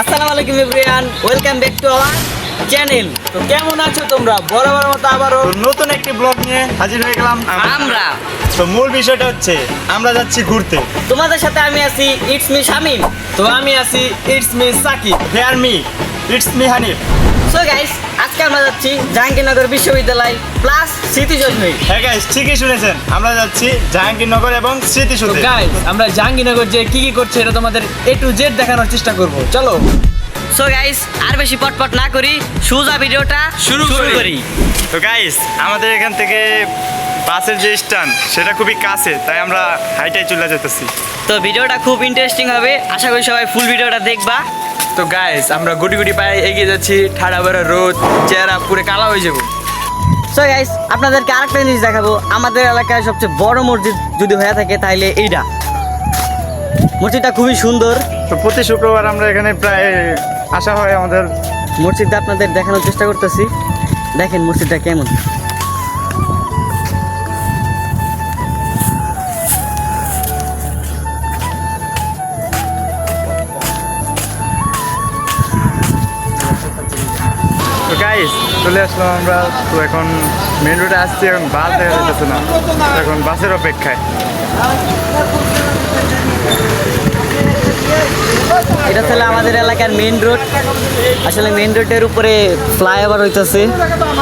আসসালামু আলাইকুম everyone welcome back to our channel. তো কেমন আছো তোমরা? বরাবর মতো আবারও নতুন একটি ব্লগ নিয়ে হাজির হয়ে গেলাম আমরা। তো মূল বিষয়টা হচ্ছে আমরা যাচ্ছি ঘুরতে। তোমাদের সাথে আমি আছি ইটস মি শামিম। তো আমি আছি it's me Sakib. Here me it's me Hanif. So guys আজকে আমরা যাচ্ছি জাহাঙ্গীরনগর বিশ্ববিদ্যালয় প্লাস স্মৃতিজন্মী হ্যাঁ গাইস ঠিকই শুনেছেন। আমরা যাচ্ছি জাহাঙ্গীরনগর এবং স্মৃতিসৌধে। গাইস আমরা জাহাঙ্গীরনগর যে কি কি করছে এটা তোমাদের এ টু জেড দেখানোর চেষ্টা করব। চলো। সো গাইস আর বেশি পটপট না করি সুজা ভিডিওটা শুরু করি। করি। তো গাইস আমাদের এখান থেকে বাসের যে স্ট্যান্ড সেটা খুবই কাছে তাই আমরা হাইটাই চলে যেতেছি। তো ভিডিওটা খুব ইন্টারেস্টিং হবে। আশা করি সবাই ফুল ভিডিওটা দেখবা। তো গাইস আমরা গুটি গুটি পায়ে এগিয়ে যাচ্ছি ঠাড়া বেড়া রোদ চেহারা পুরো কালা হয়ে যাব। সো গাইস আপনাদেরকে আরেকটা জিনিস দেখাবো। আমাদের এলাকায় সবচেয়ে বড় মসজিদ যদি হয়ে থাকে তাহলে এইটা। মসজিদটা খুবই সুন্দর। তো প্রতি শুক্রবার আমরা এখানে প্রায় আসা হয় আমাদের। মসজিদটা আপনাদের দেখানোর চেষ্টা করতেছি। দেখেন মসজিদটা কেমন। চলে আসলাম আমরা। তো এখন মেন রোডে আসছি, এখন বাস দেখা যাচ্ছে না। এখন বাসের অপেক্ষায়। এটা তাহলে আমাদের এলাকার মেন রোড আসলে মেইন রোডের উপরে ফ্লাইওভার হইতেছে।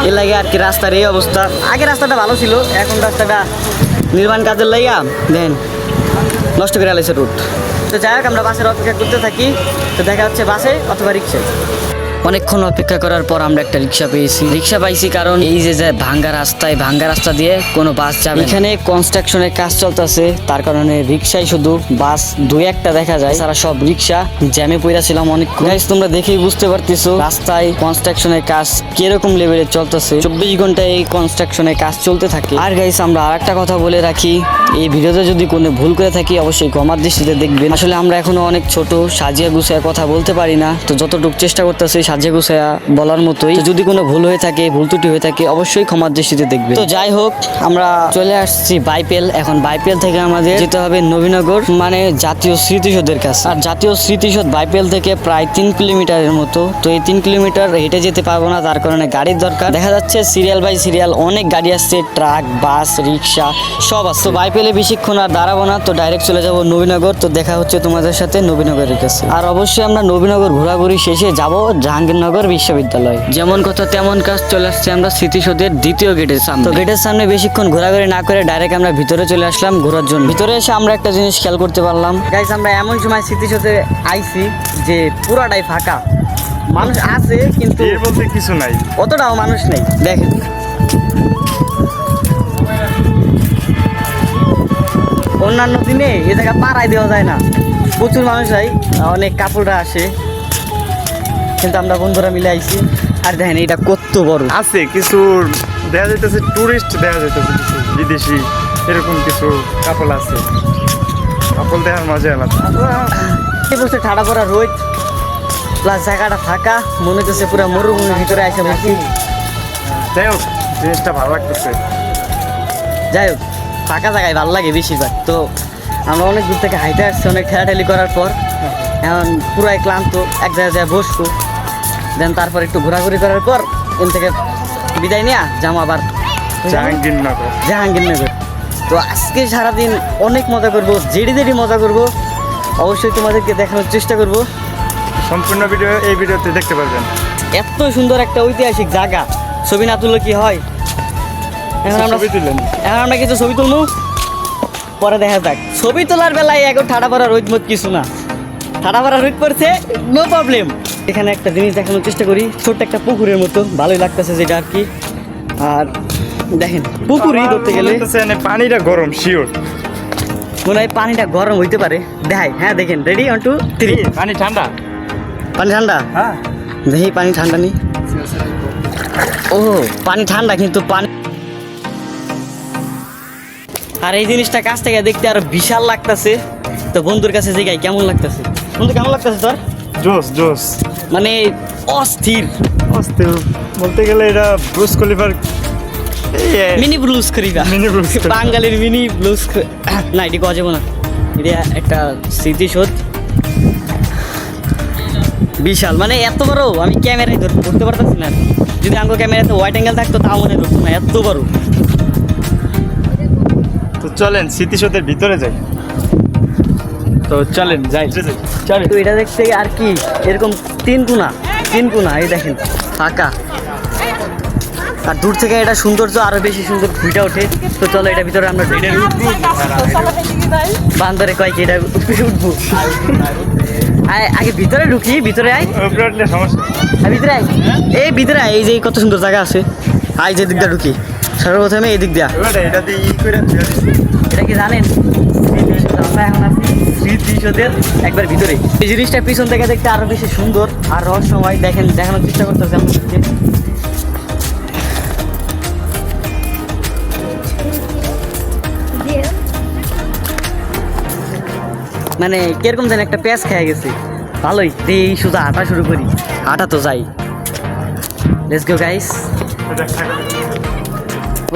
এর লাগে আর কি রাস্তার এই অবস্থা। আগে রাস্তাটা ভালো ছিল, এখন রাস্তাটা নির্মাণ কাজের লাইয়া দেন নষ্ট করে আলাইছে রুট তো যাই হোক, আমরা বাসের অপেক্ষা করতে থাকি। তো দেখা হচ্ছে বাসে অথবা রিক্সায়। অনেকক্ষণ অপেক্ষা করার পর আমরা একটা রিক্সা পেয়েছি। রিক্সা পাইছি কারণ এই যে যে ভাঙ্গা রাস্তায়, ভাঙ্গা রাস্তা দিয়ে কোনো বাস যাবে। এখানে কনস্ট্রাকশনের কাজ চলতেছে, তার কারণে রিক্সায় শুধু বাস দুই একটা দেখা যায়। তারা সব রিক্সা জ্যামে পইরা ছিলাম অনেক গাইস তোমরা দেখেই বুঝতে পারতেছো রাস্তায় কনস্ট্রাকশনের কাজ কীরকম লেভেলে চলতেছে। চব্বিশ ঘন্টায় এই কনস্ট্রাকশনের কাজ চলতে থাকে। আর গাইস আমরা আর একটা কথা বলে রাখি, এই ভিডিওতে যদি কোনো ভুল করে থাকি, অবশ্যই ক্ষমার দৃষ্টিতে দেখবেন। আসলে আমরা এখনও অনেক ছোট, সাজিয়া গুছিয়ে কথা বলতে পারি না। তো যতটুকু চেষ্টা করতেছি সাজিয়া গুছিয়া বলার মতোই। যদি কোনো ভুল হয়ে থাকে, ভুল ত্রুটি হয়ে থাকে, অবশ্যই ক্ষমার দৃষ্টিতে দেখবেন তো যাই হোক, আমরা চলে আসছি বাইপেল। এখন বাইপেল থেকে আমাদের যেতে হবে নবীনগর মানে জাতীয় স্মৃতিসৌধের কাছে। আর জাতীয় স্মৃতিসৌধ বাইপেল থেকে প্রায় তিন কিলোমিটারের মতো। তো এই তিন কিলোমিটার হেঁটে যেতে পারব না, তার কারণে গাড়ির দরকার। দেখা যাচ্ছে সিরিয়াল বাই সিরিয়াল, অনেক গাড়ি আসছে, ট্রাক, বাস, রিক্সা, সব আসছে তো বাইপেলে বেশিক্ষণ আর দাঁড়াবো না, তো ডাইরেক্ট চলে যাব নবীনগর। তো দেখা হচ্ছে তোমাদের সাথে নবীনগরের কাছে। আর অবশ্যই আমরা নবীনগর ঘোরাঘুরি শেষে যাব জাহাঙ্গীরনগর বিশ্ববিদ্যালয়। যেমন কথা তেমন কাজ চলে আসছে আমরা স্মৃতিসৌধের দ্বিতীয় গেটের সামনে। তো গেটের সামনে বেশিক্ষণ ঘোরাঘুরি না করে ডাইরেক্ট আমরা ভিতরে চলে আসলাম ঘোরার জন্য। ভিতরে এসে আমরা একটা জিনিস খেয়াল করতে পারলাম। গাইস আমরা এমন সময় স্মৃতিসৌধে আইছি যে পুরাটাই ফাঁকা। মানুষ আছে কিন্তু এর বলতে কিছু নাই। অতটাও মানুষ নেই। দেখেন। অন্যান্য দিনে এ জায়গা পাড়ায় দেওয়া যায় না। প্রচুর মানুষ হয় অনেক কাপড়রা আসে। কিন্তু আমরা বন্ধুরা মিলে আইছি। আর দেখেন এটা কত বড়। আছে কিছু দেখা যাইতেছে টুরিস্ট দেখা যাইতেছে কিছু বিদেশি এরকম কিছু কাপল আছে। কাপল দেখার মজা আলাদা। এই বছর ঠাডা পড়া রোদ প্লাস জায়গাটা ফাঁকা মনে হচ্ছে পুরো মরুভূমির ভিতরে আসে বসি। যাই হোক জিনিসটা ভালো লাগতেছে। যাই হোক ফাঁকা জায়গায় ভালো লাগে বেশিরভাগ। তো আমরা অনেক দূর থেকে হাইটে আসছি অনেক ঠেলাঠেলি করার পর। এখন পুরাই ক্লান্ত এক জায়গায় বসবো। দেন তারপর একটু ঘোরাঘুরি করার পর এখান থেকে বিদায় নিয়ে যাব আবার। জাহাঙ্গীরনগর। জাহাঙ্গীরনগর। তো আজকে সারাদিন অনেক মজা করব জেডি জেডি মজা করব। অবশ্যই তোমাদেরকে দেখানোর চেষ্টা করব। সম্পূর্ণ ভিডিও এই ভিডিওতে দেখতে পারবেন। এত সুন্দর একটা ঐতিহাসিক জায়গা। ছবি না তুললে কি হয়? এখন আমরা এখন আমরা কিছু ছবি তুলবো। পরে দেখা যাক। ছবি তোলার বেলায় এখন ঠাডা পড়া রোদ মত কিছু না। ঠাডা পড়া রোদ পড়ছে নো প্রবলেম এখানে একটা জিনিস দেখানোর চেষ্টা করি। ছোট্ট একটা পুকুরের মতো ভালোই লাগতেছে যেটা আর কি। আর দেখেন পুকুরই ধরতে গেলে পানিটা গরম শিওর মনে হয় পানিটা গরম হইতে পারে। দেখাই হ্যাঁ দেখেন রেডি ওয়ান টু থ্রি পানি ঠান্ডা। পানি ঠান্ডা? হ্যাঁ। দেখি পানি ঠান্ডা নেই। ও পানি ঠান্ডা কিন্তু পানি আর এই জিনিসটা কাছ থেকে দেখতে আরও বিশাল লাগতেছে। তো বন্ধুর কাছে জিগাই কেমন লাগতেছে? বন্ধু কেমন লাগতেছে তোর? জোস জোস। মানে অস্থির। অস্থির। বলতে গেলে এটা ব্রুস খলিফার mini blues Mini Blues Khalifa। বাঙালির মিনি ব্লুজ না এটি কওয়া যাব না। এটা একটা স্মৃতিসৌধ। বিশাল। মানে এত বড় আমি ক্যামেরায় ধর- ধরতে পারতেছি না। যদি আমার ক্যামেরাতে হোয়াইট অ্যাঙ্গেল থাকতো তাও মনে ধরতো না এত বড়। তো চলেন স্মৃতিসৌধের ভিতরে যাই। তো চলেন যাই। চল তো এটা দেখতে আর কি? এরকম তিন কোনা। তিন কোনা এই দেখেন ফাঁকা। আর দূর থেকে এটা সৌন্দর্য আরও বেশি সুন্দর ফুটে ওঠে। তো চলো এটা ভিতরে আমরা ঢুকে বান্দরে কয় কি এটা উঠবো? আয়, আগে ভিতরে ঢুকি ভিতরে আয়। ভিতরে আয়। এই ভিতরে আয় এই যে কত সুন্দর জায়গা আছে। আয় যে দিক দিয়ে ঢুকি। সর্বপ্রথমে এই দিক দিয়া। দিয়ে ই করে দিয়ে দিছি। এটা কি জানেন? আমরা এখন একবার ভিতরে। এই জিনিসটা পিছন থেকে দেখতে আরও বেশি সুন্দর আর রহস্যময়। দেখেন, দেখানোর চেষ্টা করতেছে আপনাদেরকে। মানে কীরকম যেন একটা পেঁয়াজ খেয়ে গেছে। ভালোই এই সোজা হাঁটা শুরু করি। হাঁটা তো যাই। Let's go guys.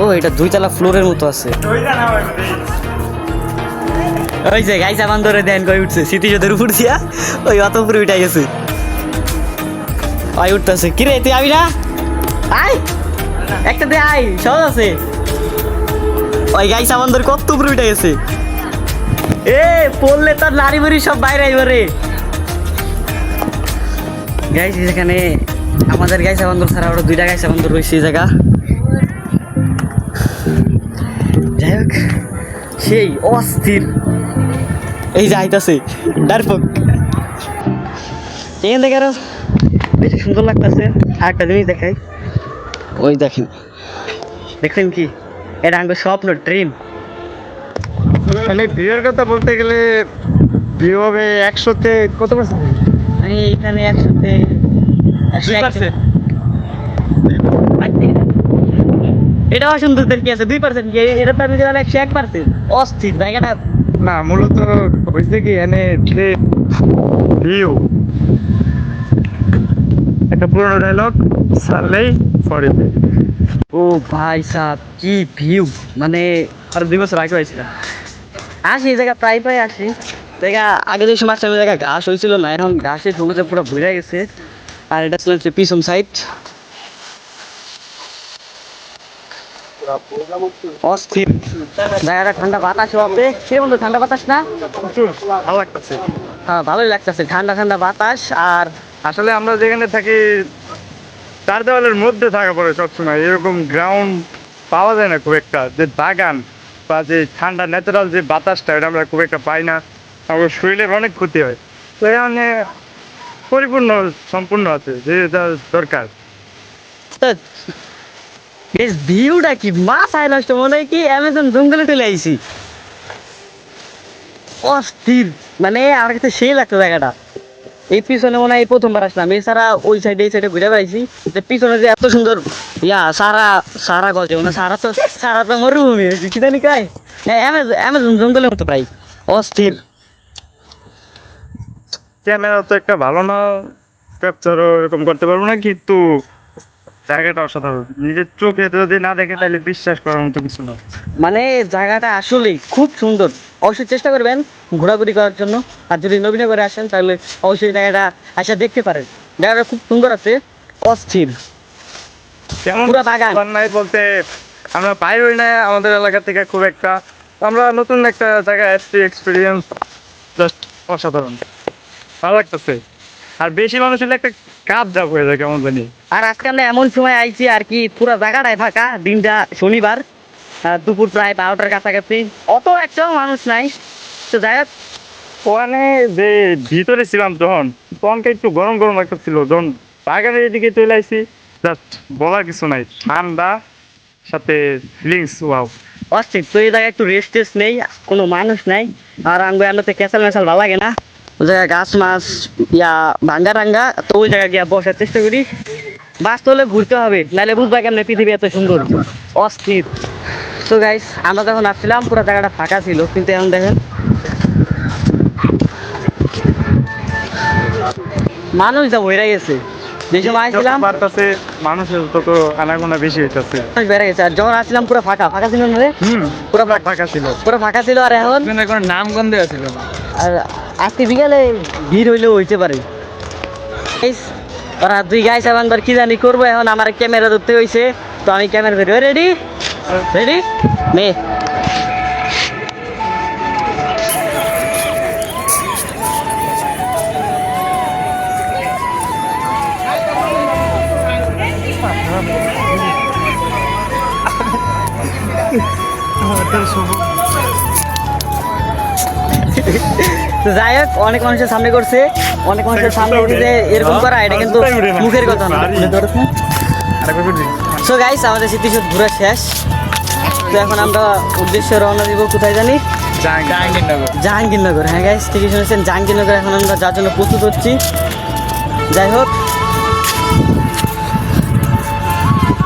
ও, এটা দুইতলা ফ্লোরের মতো আছে। ওই যে গাইসা বান্দরে দেন কই উঠছে। স্মৃতিসৌধের উপর দিয়া ওই অত উপরে উঠে গেছে। ওই উঠতেছে। কিরে তুই আবি না? আয়! একটা দে, আয়, সহজ আছে। ওই গাইসা বান্দর কত উপরে উঠে গেছে। এ, পড়লে তার নারী বুড়ি সব বাইরে আইবারে গাইস যেখানে আমাদের গাইসা বান্দর ছাড়া আরও দুইটা গাইসা বান্দর রয়েছে এই জায়গা। যাই হোক, সেই অস্থির এই যে আইতাছে ডারপক এখান থেকে আরও বেশি সুন্দর লাগতেছে। আর একটা জিনিস দেখাই। ওই দেখেন দেখছেন কি? এটা আমার স্বপ্ন ড্রিম মানে ভিউয়ের কথা বলতে গেলে ভিউ হবে একশোতে কত পার্সেন্ট আমি এখানে একসাথে একশো এক- এটা অসুন্দর কি আছে? দুই পার্সেন্ট কি? এটা তো আমি একশো এক পার্সেন্ট অস্থির জায়গাটা না, মূলত হয়েছে কি, এনে যে ভিউ। একটা পুরোনো ডায়লগ সারলেই পরে ও ভাই সাহ কি ভিউ মানে আর দুই বছর আগে হয়েছিল। আসি জায়গা প্রায় প্রায় আসি। জায়গা, আগে যে সময় জায়গা ঘাস হয়েছিল না, এখন ঘাসে সবুজে পুরো ভরে গেছে। আর এটা হচ্ছে পিছন সাইড অস্থির। জায়গাটা ঠান্ডা বাতাস হবে কীরকম তো ঠান্ডা বাতাস না? ভালো লাগতেছে। হ্যাঁ ভালোই লাগতেছে ঠান্ডা ঠান্ডা বাতাস। আর আসলে আমরা যেখানে থাকি চার দেওয়ালের মধ্যে থাকা পড়ে সবসময়। এরকম গ্রাউন্ড পাওয়া যায় না খুব একটা। যে বাগান বা যে ঠান্ডা ন্যাচারাল যে বাতাসটা এটা আমরা খুব একটা পাই না। আমার শরীরের অনেক ক্ষতি হয়। তো এখানে পরিপূর্ণ সম্পূর্ণ আছে যে যা দরকার। বেশ ভিউটা কি মাথায় নষ্ট, মনে হয় কি অ্যামাজন জঙ্গলে চলে আইছি। অস্থির মানে আমার কাছে সেই লাগতো জায়গাটা। এই পিছনে মনে হয় প্রথমবার আসলাম, এছাড়া ওই সাইডে এই সাইডে ঘুরে বেড়াইছি। যে পিছনে যে এত সুন্দর, ইয়া, সারা সারা গজে মানে সারা তো সারা তো মরুভূমি হয়েছে কি জানি কাই। অ্যামাজন অ্যামাজন জঙ্গলের মতো প্রায়, অস্থির। ক্যামেরা তো একটা ভালো না ক্যাপচারও এরকম করতে পারব না, কিন্তু জায়গাটা অসাধারণ। নিজের চোখে যদি না দেখে তাহলে বিশ্বাস করার মতো কিছু না। মানে জায়গাটা আসলেই খুব সুন্দর। অবশ্যই চেষ্টা করবেন ঘোরাঘুরি করার জন্য। আর যদি নবীনগরে আসেন তাহলে অবশ্যই জায়গাটা আসা দেখতে পারেন। জায়গাটা খুব সুন্দর আছে অস্থির। কেমন? পুরা বাগান। বলতে আমরা বাইর না আমাদের এলাকা থেকে খুব একটা। আমরা নতুন একটা জায়গায় এসছি এক্সপিরিয়েন্স জাস্ট অসাধারণ। ভালো লাগতেছে। আর বেশি মানুষ হলে একটা কাপ যাব হয়ে যায় কেমন জানি আর আজকে আমরা এমন সময় আইছি আর কি পুরো জায়গাটাই ফাঁকা দিনটা শনিবার দুপুর প্রায় বারোটার কাছাকাছি। অত একটাও মানুষ নাই। তো যাই হোক ওখানে যে ভিতরে ছিলাম যখন তখনকে একটু গরম গরম একটা ছিল যখন বাগানের এদিকে চলে আসছি জাস্ট বলার কিছু নাই ঠান্ডা সাথে ফিলিংস ওয়াও অস্থির তো এই জায়গায় একটু রেস্ট টেস্ট নেই কোনো মানুষ নাই। আর আঙ্গো আন্ডাতে ক্যাসাল ম্যাসাল ভালো লাগে না। ওই জায়গায় গাছ মাছ ইয়া ভাঙ্গা রাঙ্গা তো ওই জায়গায় গিয়ে বসার চেষ্টা করি। বাস হলে ঘুরতে হবে নাহলে বুঝবা কেমন পৃথিবী এত সুন্দর অস্থির। তো গাইস আমরা যখন আসছিলাম পুরো জায়গাটা ফাঁকা ছিল কিন্তু এখন দেখেন। মানুষ যা ভরে গেছে। যে সময় আসছিলাম বাড়তেছে মানুষের তত আনাগোনা বেশি হইতেছে। বেড়ে গেছে। আর যখন আসছিলাম পুরো ফাঁকা। ফাঁকা ছিল না রে হুম। পুরো ফাঁকা ছিল। পুরো ফাঁকা ছিল আর এখন এখানে কোনো নাম গন্ধ ছিল আর আজকে বিকালে ভিড় হইলেও হইতে পারে ওরা দুই গাইস এবার কি জানি করব এখন আমার ক্যামেরা ধরতে হয়েছে তো আমি ক্যামেরা ধরি রেডি রেডি নে তো যাই হোক অনেক মানুষের সামনে করছে অনেক মানুষের সামনে যে এরকম করা এটা কিন্তু মুখের কথা না। সো গাইস আমাদের স্মৃতিশোধ ঘুরে শেষ। তো এখন আমরা উদ্দেশ্যে রওনা দিব কোথায় জানি? জাহাঙ্গীরনগর। জাহাঙ্গীরনগর। হ্যাঁ গাইস ঠিকই শুনেছেন জাহাঙ্গীরনগর এখন আমরা যার জন্য প্রস্তুত হচ্ছি। যাই হোক।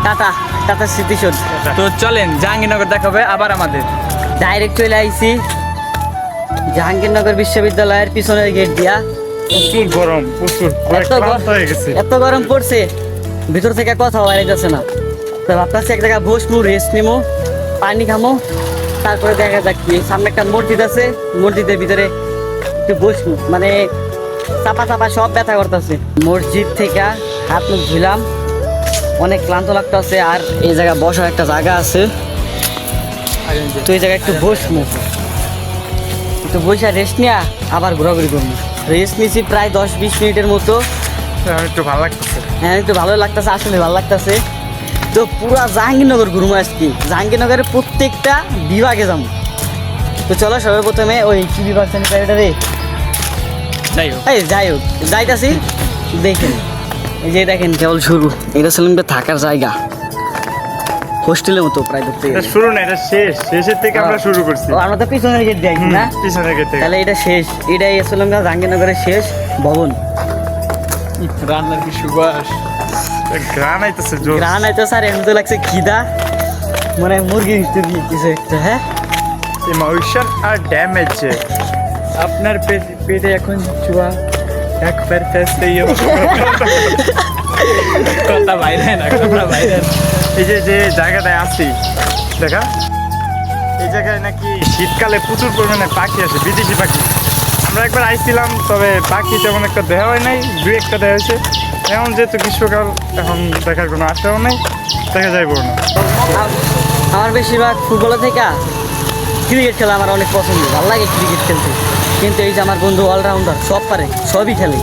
টাটা টাটা স্মৃতিশোধ তো চলেন জাহাঙ্গীরনগর দেখাবে আবার আমাদের। ডাইরেক্ট চলে আইছি। জাহাঙ্গীরনগর বিশ্ববিদ্যালয়ের পিছনের গেট দিয়া। প্রচুর গরম প্রচুর। এত হয়ে গরম- এত গরম পড়ছে ভিতর থেকে কথা বাইরে যাচ্ছে না। তো ভাবতেছি এক জায়গায় বসবো রেস্ট নিবো পানি খামো তারপরে দেখা যাক কি। সামনে একটা মসজিদ আছে মসজিদের ভিতরে একটু বসবো। মানে চাপা চাপা সব ব্যথা করতেছে। মসজিদ থেকে হাত মুখ ধুলাম অনেক ক্লান্ত লাগতেছে আর এই জায়গায় বসার একটা জায়গা আছে। তো এই জায়গায় একটু বসবো। একটু বসে রেস্ট নিয়ে আবার ঘোরাঘুরি করব। রেস্ট নিয়েছি প্রায় দশ বিশ মিনিটের মতো। একটু ভালো লাগতেছে। হ্যাঁ একটু ভালো লাগতেছে আসলে ভালো লাগতেছে। তো পুরো জাহাঙ্গীরনগর ঘুরবো আজকে। জাহাঙ্গীরনগরের প্রত্যেকটা বিভাগে যাব। তো চলো সর্বপ্রথমে ওই কি বিভাগ জানি এটা রে। যাই হোক। এই যাই হোক। যাইতাছি। দেখেন। এই যে দেখেন কেবল শুরু। এটা ছিল থাকার জায়গা। হোস্টেলের মতো প্রায় ধরতে গেলে। শুরু না এটা শেষ। শেষের থেকে আমরা শুরু করছি। ও, আমরা তো পিছনের গেট দিয়ে হুম, না? পিছনে গেছে তাহলে এটা শেষ। এটাই আসলে আমরা জাহাঙ্গীরনগরের শেষ ভবন। রান্নার কি সুবাস? গ্রান আইতেছে জোর গ্রান আইতো স্যার এমন তো লাগছে খিদা। মানে মুরগি টুরগি কিছু একটা হ্যাঁ? ইমোশন আর ড্যামেজ আপনার পেটে পেটে এখন চুয়া একবার ফেসতে কথা বাইরে না কথা বাইরে না। এই যে যে জায়গাটায় আছি, দেখা? এই জায়গায় নাকি শীতকালে প্রচুর পরিমাণে পাখি আছে, বিদেশি পাখি। আমরা একবার আইছিলাম, তবে পাখি তেমন একটা দেখা হয় নাই, দু একটা দেখা হয়েছে। এখন যেহেতু গ্রীষ্মকাল, এখন দেখার কোনো আশাও নেই, দেখা যাইব না। আমার বেশিরভাগ ফুটবলের থেকে ক্রিকেট খেলা আমার অনেক পছন্দ, ভালো লাগে ক্রিকেট খেলতে। কিন্তু এই যে আমার বন্ধু অলরাউন্ডার সব পারে, সবই খেলে।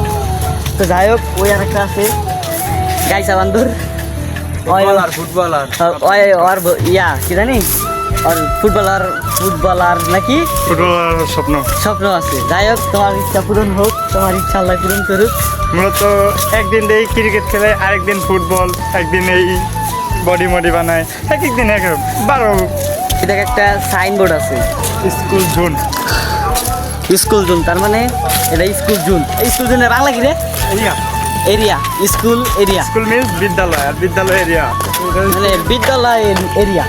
তো যাই হোক, ওই আর একটা আছে গাইসা বান্ধর ফুটবলার ফুটবলার ওই ওর ইয়া কি জানি? আর ফুটবলার ফুটবলার নাকি? ফুটবলার স্বপ্ন। স্বপ্ন আছে। যাই হোক তোমার ইচ্ছা পূরণ হোক তোমার ইচ্ছা আল্লাহ পূরণ করুক। মূলত একদিন এই ক্রিকেট খেলে আরেকদিন ফুটবল একদিন এই বডি মডি বানায় এক একদিন এক বারো এটা একটা সাইনবোর্ড আছে। School zone. স্কুল জোন তার মানে এটা স্কুল জোন। এই স্কুল জোনের বাংলা কি রে area school area school means বিদ্যালয় আর বিদ্যালয় এরিয়া মানে বিদ্যালয় এরিয়া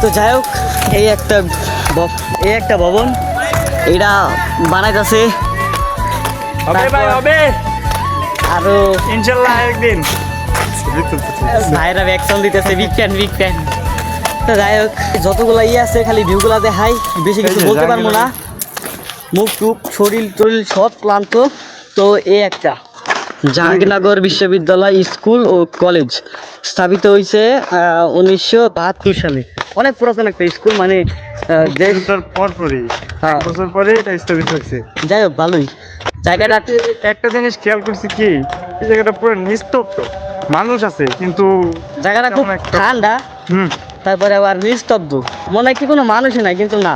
তো যাই হোক এই একটা এই একটা ভবন এটা বানাইতেছে। আরও ইনশাল্লাহ একদিন। ভাইরা ভ্যাকসন দিতেছে বিগ ফ্যান বিগ ফ্যান তো যাই হোক যতগুলো ইয়ে আছে খালি ভিউগুলো দেখাই। বেশি কিছু বলতে পারব না। মুখ টুক শরীর টরিল সব ক্লান্ত। তো এই একটা। জাহাঙ্গীরনগর বিশ্ববিদ্যালয় স্কুল ও কলেজ স্থাপিত হয়েছে উনিশশো বাহাত্তর সালে। অনেক পুরাতন একটা স্কুল মানে হ্যাঁ। এক বছর পরে এটা স্থাপিত হয়েছে। যাই হোক ভালোই। জায়গাটা একটা জিনিস খেয়াল করছি কি এই জায়গাটা পুরো নিস্তব্ধ। মানুষ আছে কিন্তু জায়গাটা খুব ঠান্ডা। হুম। তারপরে আবার নিস্তব্ধ। মনে হয় কি কোনো মানুষই নাই কিন্তু না।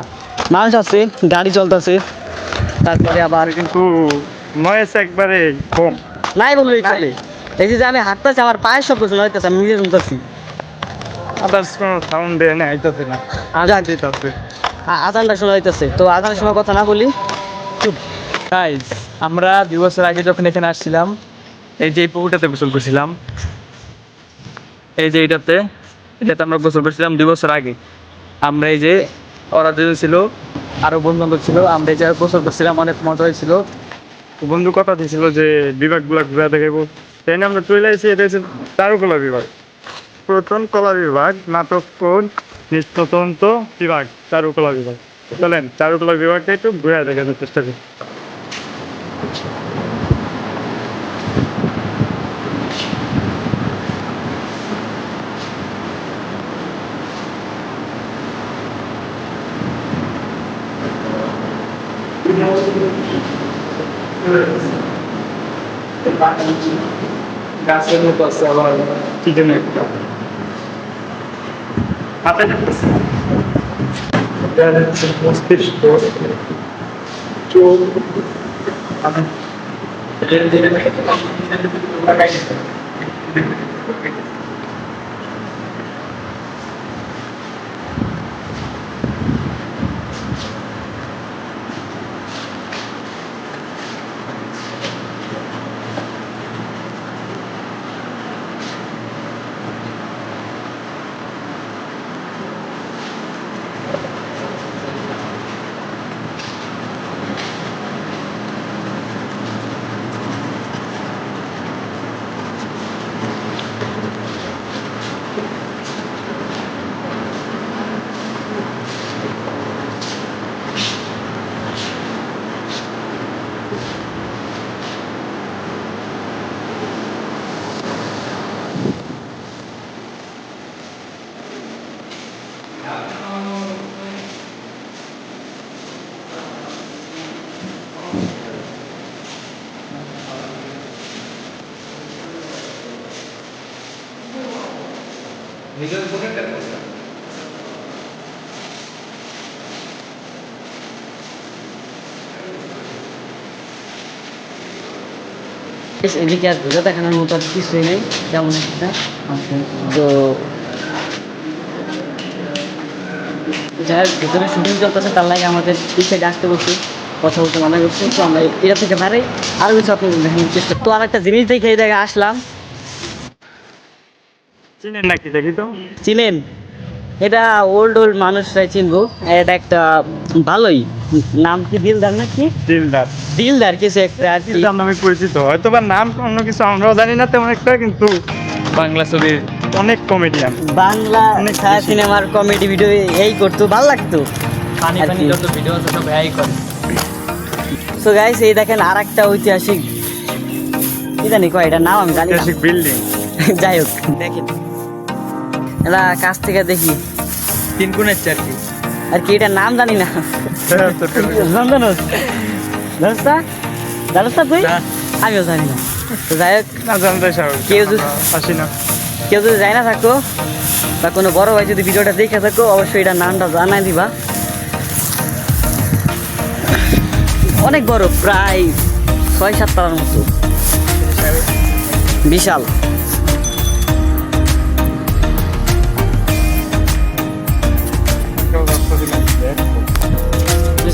মানুষ আছে গাড়ি চলতেছে। তারপরে আবার কিন্তু নয়েস একবারে কম। নাই বললেই চলে। এই যে আমি হাঁটতেছি আমার পায়ের শব্দ শোনা হইতেছে আমি নিজে শুনতেছি। আদার্স কোনো সাউন্ড দেয় না আইতাছে না। যাক। দিতেছে। আ- আজানটা শোনা হইতেছে তো আজানের সময় কথা না বলি গাইজ আমরা দুই বছর আগে যখন এখানে আসছিলাম এই যে এই পুকুরটাতে গোসল করছিলাম এই যে এটাতে এটাতে আমরা গোসল করছিলাম দুই বছর আগে। আমরা এই যে ওরা দুজন ছিল আরও বন্ধু বান্ধব ছিল আমরা এই জায়গায় গোসল করছিলাম অনেক মজা হয়েছিল। বন্ধু কথা দিয়েছিল যে বিভাগগুলো ঘুরে দেখাবো তাই নিয়ে আমরা চলে এসেছি এটা হচ্ছে চারুকলা বিভাগ। প্রথম কলা বিভাগ, নাটক কোন নৃত্যতন্ত্র বিভাগ চারুকলা বিভাগ। চলেন চারুকলা বিভাগটা একটু ঘুরে দেখানোর চেষ্টা করি। গাছের মতো আছে আবার কি যেন একটা হাতে মস্তিষ্ক। চোখ। আমি এদিকে আর ঘুরে দেখানোর মতো আর কিছুই নেই যেমন একটা। তো যার ভিতরে শুটিং চলতেছে তার লাগে আমাদের পিছিয়ে ডাকতে বলছি কথা বলতে মানা করছি। তো আমরা এটা থেকে বাইরে আরও কিছু আপনাদের দেখানোর চেষ্টা তো আর একটা জিনিস দেখে এই জায়গায় আসলাম। চিনেন নাকি দেখি তো? চিনেন? এটা ওল্ড ওল্ড মানুষরাই চিনবো। এটা একটা ভালোই নাম কি দিলদার নাকি? দিলদার। দিলদার কিছু একটা আর কি। দিলদার নামে পরিচিত। হয়তো বা নাম অন্য কিছু আমরাও জানি না তেমন একটা কিন্তু বাংলা ছবির অনেক কমেডিয়ান বাংলা অনেক ছায়া সিনেমার কমেডি ভিডিও এই করতো ভালো লাগতো। পানি পানি যত ভিডিও আছে সব এই করে। তো গাইস এই দেখেন আর একটা ঐতিহাসিক কি জানি কয় এটা নাম আমি জানি না। ঐতিহাসিক বিল্ডিং যাই হোক দেখেন। এটা কাছ থেকে দেখি। তিন কোণের চারটি আর কি এটা নাম জানি না। জানোস জানোস না জানোস তুই আমিও জানি না। যাই হোক না জানতে কেউ যদি- আসি না। কেউ যদি যায় না থাকো বা কোনো বড় ভাই যদি ভিডিওটা দেখে থাকো অবশ্যই এটার নামটা জানাই দিবা। অনেক বড় প্রায় ছয় সাত তারার মতো। বিশাল।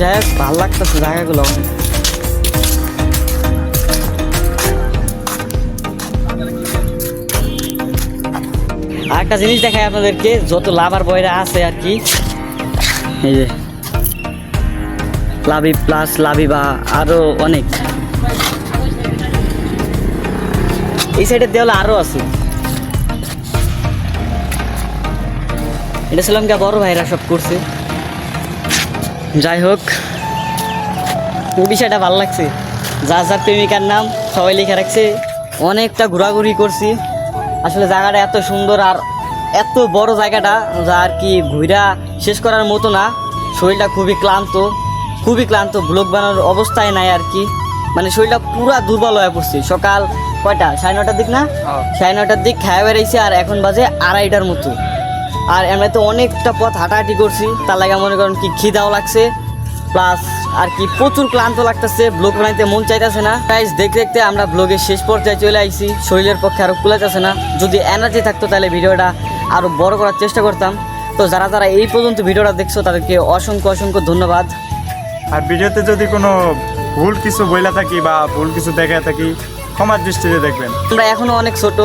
যাই ভালো লাগতেছে জায়গাগুলো। অনেক। আর একটা জিনিস দেখাই আপনাদেরকে, যত লাভার বয়রা আছে আর কি, এই যে, লাভি প্লাস, লাভি বা আরও অনেক। এই সাইডের দেওয়ালে আরও আছে। এটা ছিলাম বড় ভাইরা সব করছে। যাই হোক বিষয়টা ভালো লাগছে। যার যার প্রেমিকার নাম সবাই লিখে রাখছে। অনেকটা ঘোরাঘুরি করছি। আসলে জায়গাটা এত সুন্দর আর এত বড় জায়গাটা যা আর কি ঘুরা শেষ করার মতো না। শরীরটা খুবই ক্লান্ত। খুবই ক্লান্ত ব্লগ বানানোর অবস্থায় নাই আর কি। মানে শরীরটা পুরা দুর্বল হয়ে পড়ছে। সকাল কয়টা? সাড়ে নটার দিক না? হ্যাঁ। সাড়ে নটার দিক খাওয়া বেড়াইছে আর এখন বাজে আড়াইটার মতো। আর আমরা তো অনেকটা পথ হাঁটাহাঁটি করছি। তার লাগে মনে করেন কি খিদাও লাগছে। প্লাস আর কি প্রচুর ক্লান্ত লাগতেছে ব্লগ বানাইতে মন চাইতেছে না। গাইজ দেখতে দেখতে আমরা ব্লগের শেষ পর্যায়ে চলে আইছি। শরীরের পক্ষে আরও কুলাইতেছে না। যদি এনার্জি থাকতো তাহলে ভিডিওটা আরও বড় করার চেষ্টা করতাম। তো যারা যারা এই পর্যন্ত ভিডিওটা দেখছ তাদেরকে অসংখ্য অসংখ্য ধন্যবাদ। আর ভিডিওতে যদি কোনো ভুল কিছু বইলা থাকি বা ভুল কিছু দেখা থাকি ক্ষমার দৃষ্টিতে দেখবেন। আমরা এখনও অনেক ছোট।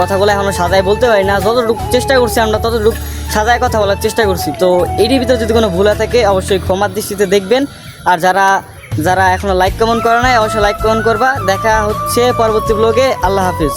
কথাগুলো এখনও সাজায় বলতে পারি না। যতটুকু চেষ্টা করছি আমরা, ততটুকু সাজায় কথা বলার চেষ্টা করছি। তো এটির ভিতরে যদি কোনো ভুল থাকে, অবশ্যই ক্ষমার দৃষ্টিতে দেখবেন। আর যারা যারা এখনও লাইক কমেন্ট করে নাই, অবশ্যই লাইক কমেন্ট করবা। দেখা হচ্ছে পরবর্তী ব্লগে আল্লাহ হাফিজ।